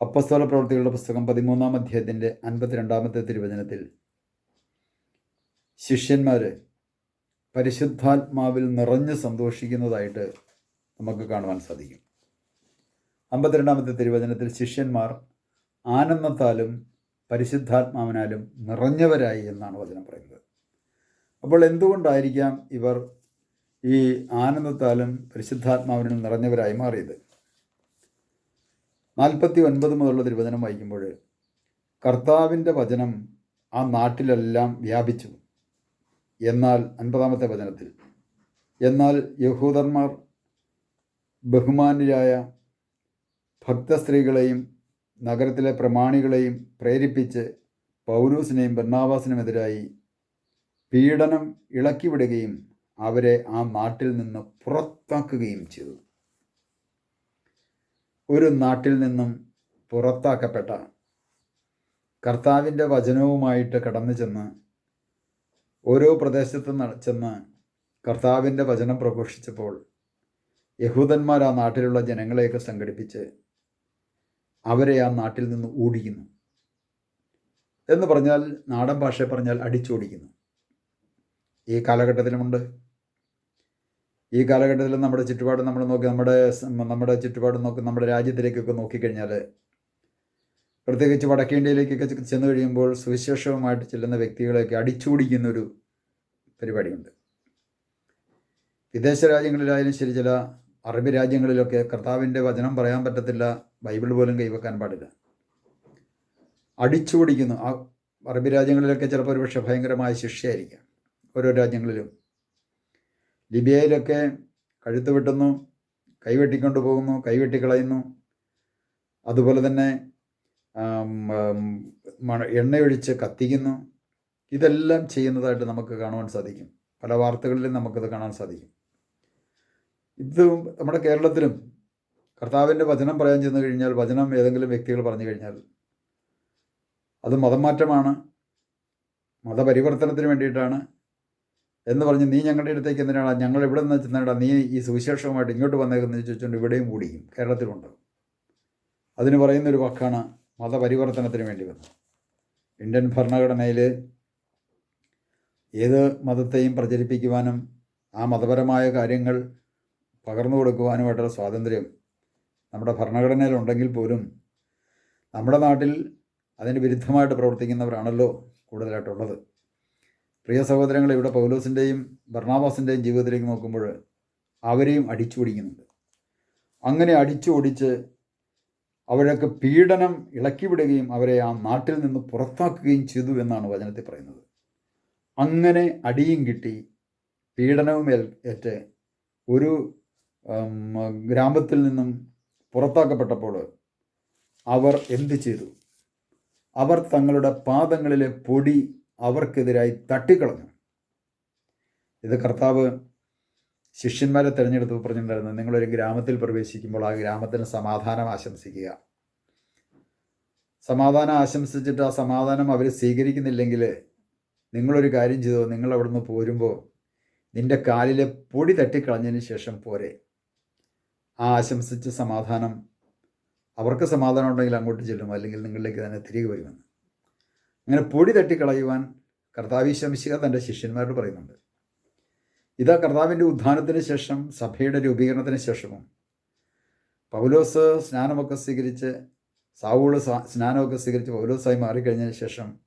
അപ്പസ്തോല പ്രവൃത്തികളുടെ പുസ്തകം പതിമൂന്നാം അധ്യായത്തിന്റെ അൻപത്തിരണ്ടാമത്തെ തിരുവചനത്തിൽ ശിഷ്യന്മാർ പരിശുദ്ധാത്മാവിൽ നിറഞ്ഞ് സന്തോഷിക്കുന്നതായിട്ട് നമുക്ക് കാണുവാൻ സാധിക്കും. അമ്പത്തിരണ്ടാമത്തെ തിരുവചനത്തിൽ ശിഷ്യന്മാർ ആനന്ദത്താലും പരിശുദ്ധാത്മാവിനാലും നിറഞ്ഞവരായി എന്നാണ് വചനം പറയുന്നത്. അപ്പോൾ എന്തുകൊണ്ടായിരിക്കാം ഇവർ ഈ ആനന്ദത്താലും പരിശുദ്ധാത്മാവിനും നിറഞ്ഞവരായി മാറിയത്? നാൽപ്പത്തി ഒൻപത് മുതലുള്ള തിരുവചനം വായിക്കുമ്പോൾ കർത്താവിന്റെ വചനം ആ നാട്ടിലെല്ലാം വ്യാപിച്ചു. എന്നാൽ അൻപതാമത്തെ വചനത്തിൽ എന്നാൽ യഹൂദന്മാർ ബഹുമാന്യരായ ഭക്തസ്ത്രീകളെയും നഗരത്തിലെ പ്രമാണികളെയും പ്രേരിപ്പിച്ച് പൗരൂസിനെയും ബർണാവാസിനുമെതിരായി പീഡനം ഇളക്കിവിടുകയും അവരെ ആ നാട്ടിൽ നിന്ന് പുറത്താക്കുകയും ചെയ്തു. ഒരു നാട്ടിൽ നിന്നും പുറത്താക്കപ്പെട്ട കർത്താവിന്റെ വചനവുമായിട്ട് കടന്നു ചെന്ന് ഓരോ പ്രദേശത്ത് ചെന്ന് കർത്താവിന്റെ വചനം പ്രഘോഷിച്ചപ്പോൾ യഹൂദന്മാർ ആ നാട്ടിലുള്ള ജനങ്ങളെയൊക്കെ സംഘടിപ്പിച്ച് അവരെ ആ നാട്ടിൽ നിന്ന് ഓടിക്കുന്നു. എന്ന് പറഞ്ഞാൽ നാടൻ ഭാഷയെ പറഞ്ഞാൽ അടിച്ചോടിക്കുന്നു. ഈ കാലഘട്ടത്തിലുമുണ്ട്. ഈ കാലഘട്ടത്തിൽ നമ്മുടെ ചുറ്റുപാട് നമ്മൾ നോക്കി നമ്മുടെ നമ്മുടെ ചുറ്റുപാട് നോക്കി നമ്മുടെ രാജ്യത്തിലേക്കൊക്കെ നോക്കിക്കഴിഞ്ഞാൽ പ്രത്യേകിച്ച് വടക്കേ ഇന്ത്യയിലേക്കൊക്കെ ചെന്ന് കഴിയുമ്പോൾ സുവിശേഷവുമായിട്ട് ചെല്ലുന്ന വ്യക്തികളെയൊക്കെ അടിച്ചോടിക്കുന്നൊരു പരിപാടിയുണ്ട്. വിദേശ രാജ്യങ്ങളിലായാലും ശരി ചില അറബി രാജ്യങ്ങളിലൊക്കെ കർത്താവിന്റെ വചനം പറയാൻ പറ്റത്തില്ല ബൈബിൾ പോലും കൈവെക്കാൻ പാടില്ല. അടിച്ചുപിടിക്കുന്നു ആ അറബി രാജ്യങ്ങളിലൊക്കെ ചിലപ്പോൾ ഒരുപക്ഷെ ഭയങ്കരമായ ശിക്ഷയായിരിക്കാം. ഓരോ രാജ്യങ്ങളിലും ലിബിയയിലൊക്കെ കഴുത്ത് വെട്ടുന്നു കൈവെട്ടിക്കൊണ്ട് പോകുന്നു കൈവെട്ടിക്കളയുന്നു അതുപോലെ തന്നെ എണ്ണയൊഴിച്ച് കത്തിക്കുന്നു. ഇതെല്ലാം ചെയ്യുന്നതായിട്ട് നമുക്ക് കാണുവാൻ സാധിക്കും. പല വാർത്തകളിലും നമുക്കത് കാണാൻ സാധിക്കും. ഇത് നമ്മുടെ കേരളത്തിലും കർത്താവിന്റെ വചനം പറയാൻ ചെന്ന് കഴിഞ്ഞാൽ വചനം ഏതെങ്കിലും വ്യക്തികൾ പറഞ്ഞു കഴിഞ്ഞാൽ അത് മതം മാറ്റമാണ് മതപരിവർത്തനത്തിന് വേണ്ടിയിട്ടാണ് എന്ന് പറഞ്ഞ് നീ ഞങ്ങളുടെ അടുത്തേക്ക് എന്തിനാണ്? ഞങ്ങൾ ഇവിടെ നിന്ന് ചെന്നാടാ നീ ഈ സുവിശേഷവുമായിട്ട് ഇങ്ങോട്ട് വന്നേക്കുന്ന ചോദിച്ചുകൊണ്ട് ഇവിടെയും കൂടിയും കേരളത്തിലുണ്ട്. അതിന് പറയുന്നൊരു വാക്കാണ് മതപരിവർത്തനത്തിന് വേണ്ടി വന്നത്. ഇന്ത്യൻ ഭരണഘടനയിൽ ഏത് മതത്തെയും പ്രചരിപ്പിക്കുവാനും ആ മതപരമായ കാര്യങ്ങൾ പകർന്നു കൊടുക്കുവാനുമായിട്ടുള്ള സ്വാതന്ത്ര്യം നമ്മുടെ ഭരണഘടനയിലുണ്ടെങ്കിൽ പോലും നമ്മുടെ നാട്ടിൽ അതിന് വിരുദ്ധമായിട്ട് പ്രവർത്തിക്കുന്നവരാണല്ലോ കൂടുതലായിട്ടുള്ളത്. പ്രിയ സഹോദരങ്ങൾ ഇവിടെ പൗലോസിന്റെയും ഭർണാവാസിന്റെയും ജീവിതത്തിലേക്ക് നോക്കുമ്പോൾ അവരെയും അടിച്ചു പിടിക്കുന്നുണ്ട് അങ്ങനെ അടിച്ചു ഓടിച്ച് അവരൊക്കെ പീഡനം ഇളക്കിവിടുകയും അവരെ ആ നാട്ടിൽ നിന്ന് പുറത്താക്കുകയും ചെയ്തു എന്നാണ് വചനത്തിൽ പറയുന്നത്. അങ്ങനെ അടിയും കിട്ടി പീഡനവും ഏറ്റ് ഒരു ഗ്രാമത്തിൽ നിന്നും പുറത്താക്കപ്പെട്ടപ്പോൾ അവർ എന്ത് ചെയ്തു? അവർ തങ്ങളുടെ പാദങ്ങളിലെ പൊടി അവർക്കെതിരായി തട്ടിക്കളഞ്ഞു. ഇത് കർത്താവ് ശിഷ്യന്മാരെ തിരഞ്ഞെടുത്ത് പറഞ്ഞിട്ടുണ്ടായിരുന്നു നിങ്ങളൊരു ഗ്രാമത്തിൽ പ്രവേശിക്കുമ്പോൾ ആ ഗ്രാമത്തിന് സമാധാനം ആശംസിക്കുക. സമാധാനം ആശംസിച്ചിട്ട് ആ സമാധാനം അവർ സ്വീകരിക്കുന്നില്ലെങ്കിൽ നിങ്ങളൊരു കാര്യം ചെയ്തോ നിങ്ങൾ അവിടുന്ന് പോരുമ്പോൾ നിന്റെ കാലിലെ പൊടി തട്ടിക്കളഞ്ഞതിന് ശേഷം പോരെ. ആ ആശംസിച്ച സമാധാനം അവർക്ക് സമാധാനം ഉണ്ടെങ്കിൽ അങ്ങോട്ട് ചെല്ലും അല്ലെങ്കിൽ നിങ്ങളിലേക്ക് തന്നെ തിരികെ വരുമെന്ന്? അങ്ങനെ പൊടി തട്ടിക്കളയുവാൻ കർത്താവിശംശിക തന്റെ ശിഷ്യന്മാരോട് പറയുന്നുണ്ട്. ഇതാ കർത്താവിന്റെ ഉത്ഥാനത്തിന് ശേഷം സഭയുടെ രൂപീകരണത്തിന് ശേഷവും പൗലോസ് സ്നാനമൊക്കെ സ്വീകരിച്ച് സാവൂൾ സ്നാനമൊക്കെ സ്വീകരിച്ച് പൗലോസായി മാറിക്കഴിഞ്ഞതിന് ശേഷം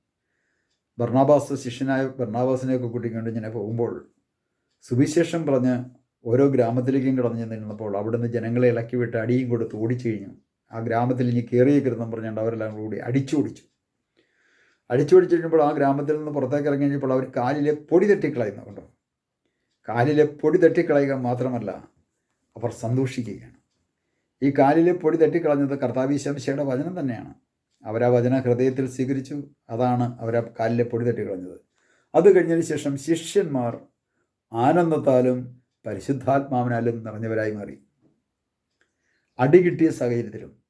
ബർണാബാസ് ശിഷ്യനായ ബർണാബാസിനെയൊക്കെ കൂട്ടിക്കൊണ്ട് ഇങ്ങനെ പോകുമ്പോൾ സുവിശേഷം പറഞ്ഞ് ഓരോ ഗ്രാമത്തിലേക്കും കടന്നു നിന്നപ്പോൾ അവിടുന്ന് ജനങ്ങളെ ഇളക്കി വിട്ട് അടിയും കൊടുത്ത് ഓടിച്ചു കഴിഞ്ഞു. ആ ഗ്രാമത്തിൽ ഇനി കയറിയേക്കരുതെന്ന് പറഞ്ഞുകൊണ്ട് അവരെല്ലാം കൂടി അടിച്ചോടിച്ചു. അടിച്ചോടിച്ചു കഴിഞ്ഞപ്പോൾ ആ ഗ്രാമത്തിൽ നിന്ന് പുറത്തേക്ക് ഇറങ്ങി കഴിഞ്ഞപ്പോൾ അവർ കാലിലെ പൊടി തട്ടിക്കളയുന്നു കണ്ടോ? കാലിലെ പൊടി തട്ടിക്കളയുക മാത്രമല്ല അവർ സന്തോഷിക്കുകയാണ്. ഈ കാലിലെ പൊടി തട്ടിക്കളഞ്ഞത് കർത്താവീശംശയുടെ വചനം തന്നെയാണ്. അവരാ വചന ഹൃദയത്തിൽ സ്വീകരിച്ചു. അതാണ് അവരാ കാലിലെ പൊടി തട്ടിക്കളഞ്ഞത്. അത് കഴിഞ്ഞതിന് ശേഷം ശിഷ്യന്മാർ ആനന്ദത്താലും പരിശുദ്ധാത്മാവിനാലും നിറഞ്ഞവരായി മാറി. അടികിട്ടിയ സാഹചര്യത്തിലും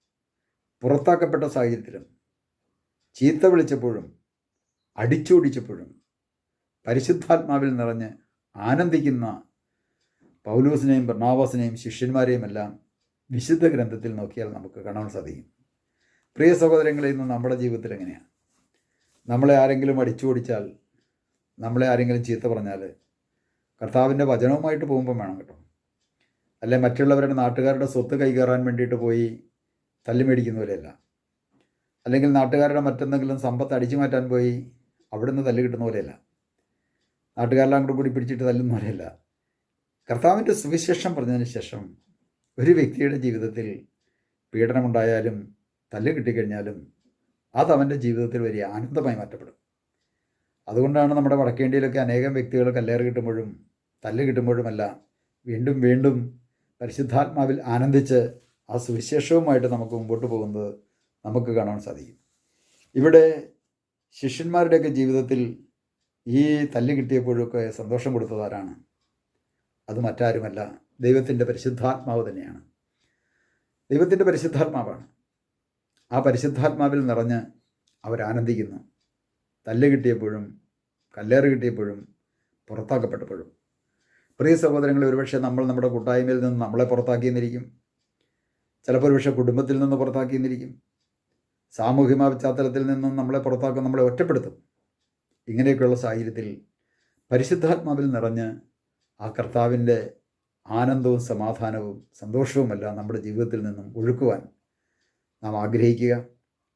പുറത്താക്കപ്പെട്ട സാഹചര്യത്തിലും ചീത്ത വിളിച്ചപ്പോഴും അടിച്ചോടിച്ചപ്പോഴും പരിശുദ്ധാത്മാവിൽ നിറഞ്ഞ് ആനന്ദിക്കുന്ന പൗലൂസിനെയും ശിഷ്യന്മാരെയും എല്ലാം വിശുദ്ധ ഗ്രന്ഥത്തിൽ നോക്കിയാൽ നമുക്ക് കാണാൻ സാധിക്കും. പ്രിയ സഹോദരങ്ങളെ ഇന്ന് നമ്മുടെ ജീവിതത്തിൽ എങ്ങനെയാണ്? നമ്മളെ ആരെങ്കിലും അടിച്ചു ഓടിച്ചാൽ നമ്മളെ ആരെങ്കിലും ചീത്ത പറഞ്ഞാൽ കർത്താവിന്റെ വചനവുമായിട്ട് പോകുമ്പോൾ വേണം കേട്ടോ. അല്ലെ മറ്റുള്ളവരുടെ നാട്ടുകാരുടെ സ്വത്ത് കൈകയറാൻ വേണ്ടിയിട്ട് പോയി തല്ലി മേടിക്കുന്ന പോലെയല്ല. അല്ലെങ്കിൽ നാട്ടുകാരുടെ മറ്റെന്തെങ്കിലും സമ്പത്ത് അടിച്ചു മാറ്റാൻ പോയി അവിടുന്ന് തല്ല് കിട്ടുന്ന പോലെയല്ല. നാട്ടുകാരെല്ലാം കൂടെ കൂടി പിടിച്ചിട്ട് തല്ലുന്ന പോലെയല്ല. കർത്താവിന്റെ സുവിശേഷം പറഞ്ഞതിന് ശേഷം ഒരു വ്യക്തിയുടെ ജീവിതത്തിൽ പീഡനമുണ്ടായാലും തല്ല് കിട്ടിക്കഴിഞ്ഞാലും അത് അവന്റെ ജീവിതത്തിൽ വലിയ ആനന്ദമായി മാറ്റപ്പെടും. അതുകൊണ്ടാണ് നമ്മുടെ വടക്കേണ്ടിയിലൊക്കെ അനേകം വ്യക്തികൾ കല്ലേറ് കിട്ടുമ്പോഴും തല്ല് കിട്ടുമ്പോഴുമല്ല വീണ്ടും വീണ്ടും പരിശുദ്ധാത്മാവിൽ ആനന്ദിച്ച് ആ സുവിശേഷവുമായിട്ട് നമുക്ക് മുമ്പോട്ട് പോകുന്നത് നമുക്ക് കാണാൻ സാധിക്കും. ഇവിടെ ശിഷ്യന്മാരുടെയൊക്കെ ജീവിതത്തിൽ ഈ തല്ല് കിട്ടിയപ്പോഴൊക്കെ സന്തോഷം കൊടുത്തതാരാണ് അത് മറ്റാരുമല്ല. ദൈവത്തിന്റെ പരിശുദ്ധാത്മാവ് തന്നെയാണ്. ദൈവത്തിന്റെ പരിശുദ്ധാത്മാവാണ്. ആ പരിശുദ്ധാത്മാവിൽ നിറഞ്ഞ് അവരാനന്ദിക്കുന്നു. തല്ല് കിട്ടിയപ്പോഴും കല്ലേറ് കിട്ടിയപ്പോഴും പുറത്താക്കപ്പെട്ടപ്പോഴും. പ്രിയ സഹോദരങ്ങളെ ഒരുപക്ഷെ നമ്മൾ നമ്മുടെ കൂട്ടായ്മയിൽ നിന്ന് നമ്മളെ പുറത്താക്കിയെന്നിരിക്കും. ചിലപ്പോൾ ഒരുപക്ഷെ കുടുംബത്തിൽ നിന്ന് പുറത്താക്കിയെന്നിരിക്കും. സാമൂഹിക പശ്ചാത്തലത്തിൽ നിന്നും നമ്മളെ പുറത്താക്കും നമ്മളെ ഒറ്റപ്പെടുത്തും. ഇങ്ങനെയൊക്കെയുള്ള സാഹചര്യത്തിൽ പരിശുദ്ധാത്മാവിൽ നിറഞ്ഞ് ആ കർത്താവിന്റെ ആനന്ദവും സമാധാനവും സന്തോഷവുമെല്ലാം നമ്മുടെ ജീവിതത്തിൽ നിന്നും ഒഴുക്കുവാൻ നാം ആഗ്രഹിക്കുക.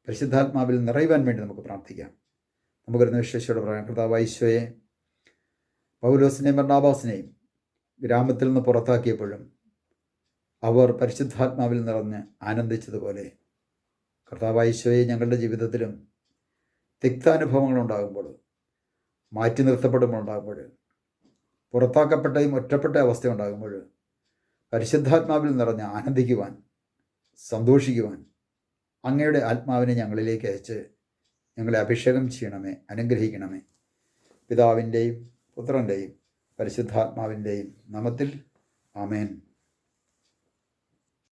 പരിശുദ്ധാത്മാവിൽ നിറയുവാൻ വേണ്ടി നമുക്ക് പ്രാർത്ഥിക്കാം. നമുക്കൊരു വിശ്വസിയോട് പറയാം. കർത്താവ് ഈശോയെ പൗലോസിനെയും ബർണാബാസിനെയും ഗ്രാമത്തിൽ നിന്ന് പുറത്താക്കിയപ്പോഴും അവർ പരിശുദ്ധാത്മാവിൽ നിറഞ്ഞ് ആനന്ദിച്ചതുപോലെ കർത്താവ് ഈശോയെ ഞങ്ങളുടെ ജീവിതത്തിലും തിക്താനുഭവങ്ങൾ ഉണ്ടാകുമ്പോൾ മാറ്റി നിർത്തപ്പെടുമ്പോൾ ഉണ്ടാകുമ്പോൾ പുറത്താക്കപ്പെട്ടയും ഒറ്റപ്പെട്ട അവസ്ഥ ഉണ്ടാകുമ്പോൾ പരിശുദ്ധാത്മാവിൽ നിറഞ്ഞ് ആനന്ദിക്കുവാൻ സന്തോഷിക്കുവാൻ അങ്ങയുടെ ആത്മാവിനെ ഞങ്ങളിലേക്ക് അയച്ച് ഞങ്ങളെ അഭിഷേകം ചെയ്യണമേ അനുഗ്രഹിക്കണമേ. പിതാവിന്റെയും പുത്രന്റെയും പരിശുദ്ധാത്മാവിന്റെയും നമത്തിൽ ആമേൻ.